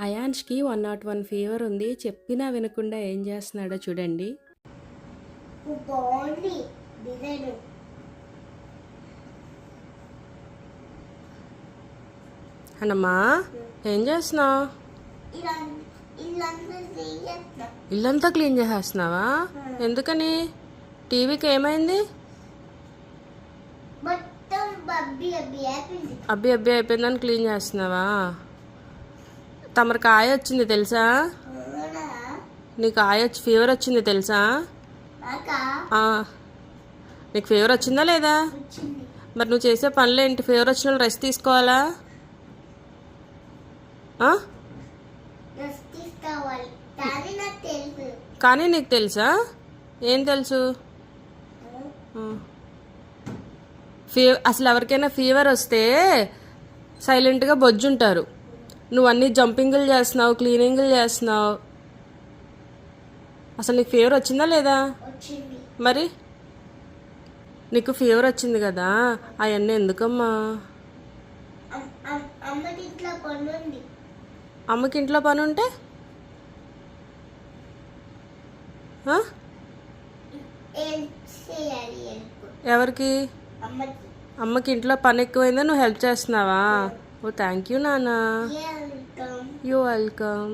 అయాన్ష్కి one not one fever ఉంది. చెప్పినా వినకుండా ఏం చేస్తున్నాడో చూడండి. బాగుంది. డిజైన్. అన్నమ్మా ఏం చేస్తున్నావు? ఇలా ఇల్లంతా క్లీన్ చేసేస్తున్నావా? ఎందుకని? టీవీకి ఏమైంది? అబ్బి అబ్బి అయిపోయిందని క్లీన్ చేస్తున్నావా? తమరికి ఆయ వచ్చింది తెలుసా? నీకు ఆయ వచ్చి ఫీవర్ వచ్చింది తెలుసా? నీకు ఫీవర్ వచ్చిందా లేదా? మరి నువ్వు చేసే పనులు ఏంటి? ఫీవర్ వచ్చిన వాళ్ళు రెస్ట్ తీసుకోవాలా? కానీ నీకు తెలుసా? ఏం తెలుసు? ఫీవర్ అసలు ఎవరికైనా ఫీవర్ వస్తే సైలెంట్గా బొజ్జుంటారు. నువ్వు అన్ని జంపింగ్లు చేస్తున్నావు క్లీనింగ్లు చేస్తున్నావు. అసలు నీకు ఫీవర్ వచ్చిందా లేదా? మరి? నీకు ఫీవర్ వచ్చింది కదా అవన్నీ ఎందుకమ్మా? అమ్- అమ్- అమ్మకి ఇట్లా పని ఉంటే? ఎవరికి? అమ్మకి. ఇంట్లో పని ఎక్కువైందా? నువ్వు హెల్ప్ చేస్తున్నావా? ఓ థ్యాంక్ యూ నానా వెల్కమ్ యూ వెల్కమ్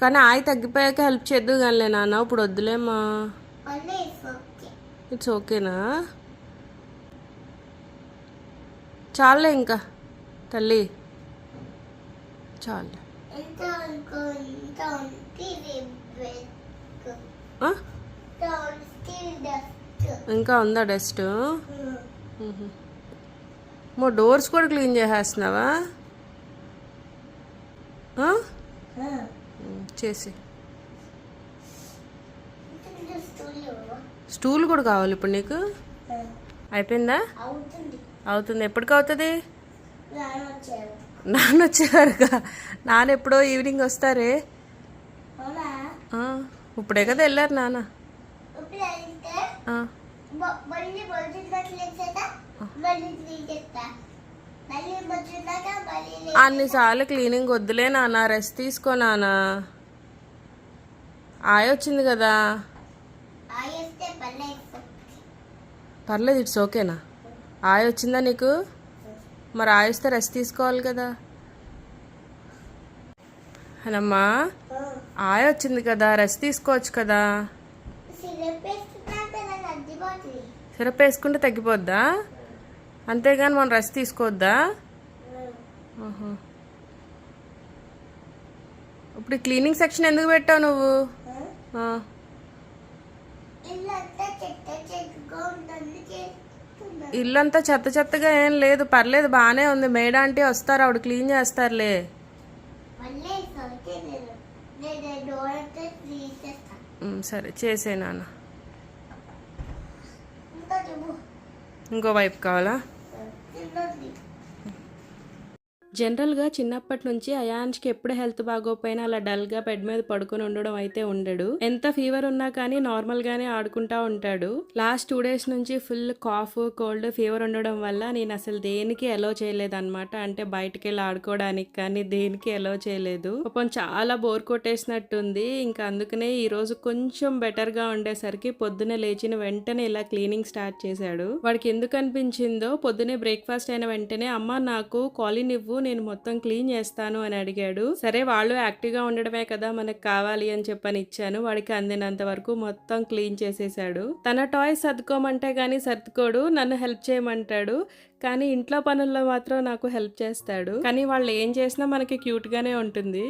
కానీ ఆయి తగ్గిపోయాక హెల్ప్ చేద్దు కానీ నాన్న. ఇప్పుడు ఓకే ఇట్స్ ఓకేనా చాలే ఇంకా. తల్లి. చాలు. ఇంకా ఉందా డస్ట్? మో డోర్స్ కూడా క్లీన్ చేసేస్తున్నావా? చేసి. స్టూల్ కూడా కావాలి ఇప్పుడు నీకు? అయిపోయిందా? అవుతుంది. ఎప్పటికి అవుతుంది? నాన్న వచ్చేవారుగా. నాన్న ఎప్పుడో ఈవినింగ్ వస్తారే? ఇప్పుడే కదా వెళ్ళారు నాన్న. అన్నిసార్లు క్లీనింగ్ వద్దులే నాన్న రెస్ట్ తీసుకో నాన్న. ఆయ వచ్చింది కదా. పర్లేదు ఇట్స్ ఓకేనా? ఆయ వచ్చిందా నీకు? మరి ఆయిస్తే రెస్ట్ తీసుకోవాలి కదా. అమ్మా ఆయ వచ్చింది కదా రెస్ట్ తీసుకోవచ్చు కదా. సిరప్ వేసుకుంటే తగ్గిపోద్దా? అంతేగాని మనం రెస్ట్ తీసుకోవద్దా. ఇప్పుడు క్లీనింగ్ సెక్షన్ ఎందుకు పెట్టావు నువ్వు? ఇల్లంతా చెత్త చెత్తగా ఏం లేదు పర్లేదు బాగానే ఉంది. మేడ అంటే వస్తారు ఆవిడ క్లీన్ చేస్తారులే. సరే చేసే నాన్న. ఇంకో వైపు కావాలా? It's lovely. జనరల్గా చిన్నప్పటి నుంచి అయాన్స్కి ఎప్పుడు హెల్త్ బాగోపోయినా అలా డల్గా బెడ్ మీద పడుకొని ఉండడం అయితే ఉండడు. ఎంత ఫీవర్ ఉన్నా కానీ నార్మల్గానే ఆడుకుంటా ఉంటాడు. లాస్ట్ టూ డేస్ నుంచి ఫుల్ కాఫ్ కోల్డ్ ఫీవర్ ఉండడం వల్ల నేను అసలు దేనికి ఎలో చేయలేదన్నమాట. అంటే బయటికి వెళ్ళి ఆడుకోవడానికి కానీ దేనికి ఎలో చేయలేదు. పాపం చాలా బోర్ కొట్టేసినట్టుంది. ఇంకా అందుకనే ఈరోజు కొంచెం బెటర్గా ఉండేసరికి పొద్దునే లేచిన వెంటనే ఇలా క్లీనింగ్ స్టార్ట్ చేశాడు. వాడికి ఎందుకు అనిపించిందో పొద్దునే బ్రేక్ఫాస్ట్ అయిన వెంటనే అమ్మ నాకు కాలిన్ ఇవ్వు నేను మొత్తం క్లీన్ చేస్తాను అని అడిగాడు. సరే వాళ్ళు యాక్టివ్గా ఉండడమే కదా మనకు కావాలి అని చెప్పని ఇచ్చాను. వాడికి అందినంత వరకు మొత్తం క్లీన్ చేసేసాడు తన టాయ్స్ సర్దుకోమంటే కానీ సర్దుకోడు నన్ను హెల్ప్ చేయమంటాడు. కానీ ఇంట్లో పనుల్లో మాత్రం నాకు హెల్ప్ చేస్తాడు. కానీ వాళ్ళు ఏం చేసినా మనకి క్యూట్ గానే ఉంటుంది.